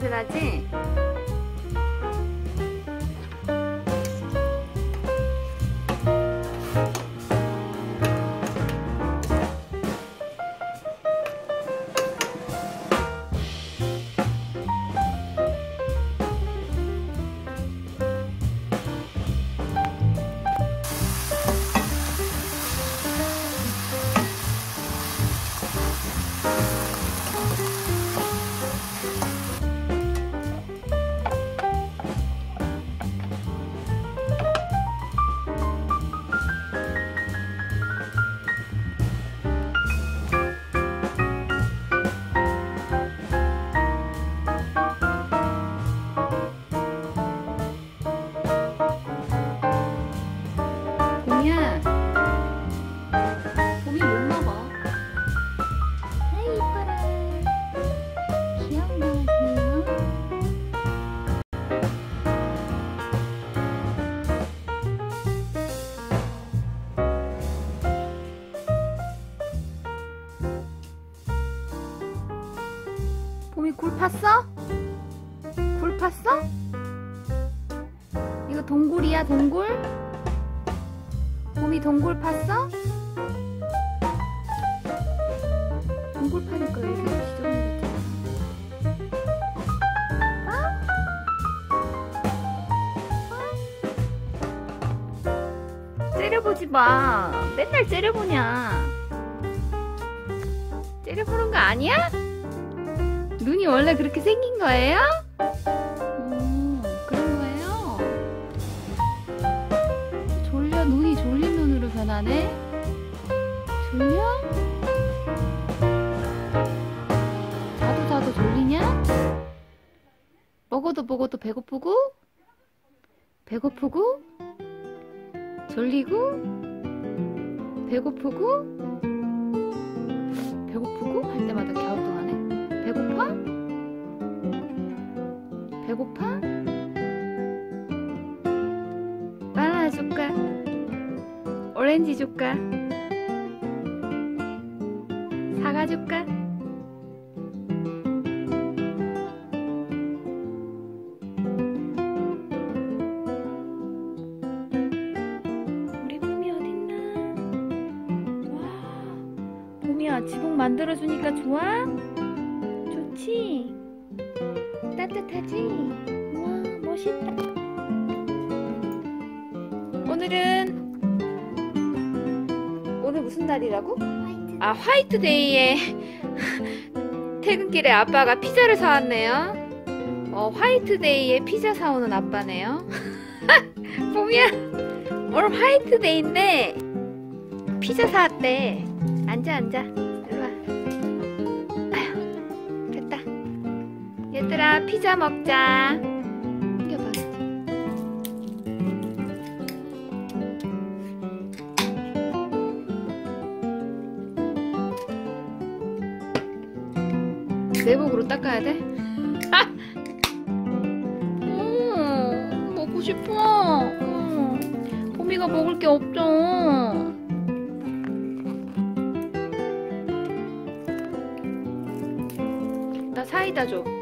냄새 나지? 봄이 굴 팠어? 굴 팠어? 이거 동굴이야 동굴? 봄이 동굴 팠어? 동굴 파니까 여기 지저분해졌잖아. 어? 째려보지 마. 맨날 째려보냐. 째려보는 거 아니야? 눈이 원래 그렇게 생긴 거예요? 음, 그런 거예요? 졸려 눈이 졸린 눈으로 변하네 졸려? 자도 자도 졸리냐? 먹어도 먹어도 배고프고 배고프고 졸리고 배고프고 배고프고 할 때마다 갸우뚱하 배고파? 바나나 줄까? 오렌지 줄까? 사과 줄까? 우리 봄이 어딨나? 와, 봄이야 지붕 만들어주니까 좋아? 좋지? 따뜻하지? 와 멋있다. 오늘은 오늘 무슨 날이라고? 아 화이트데이에 퇴근길에 아빠가 피자를 사왔네요. 어 화이트데이에 피자 사오는 아빠네요. 봄이야 오늘 화이트데이인데 피자 사왔대. 앉아 앉아 얘들아 피자 먹자 이겨봐 내복으로 닦아야 돼? 음, 먹고 싶어. 음, 봄이가 먹을 게 없죠. 나 사이다 줘.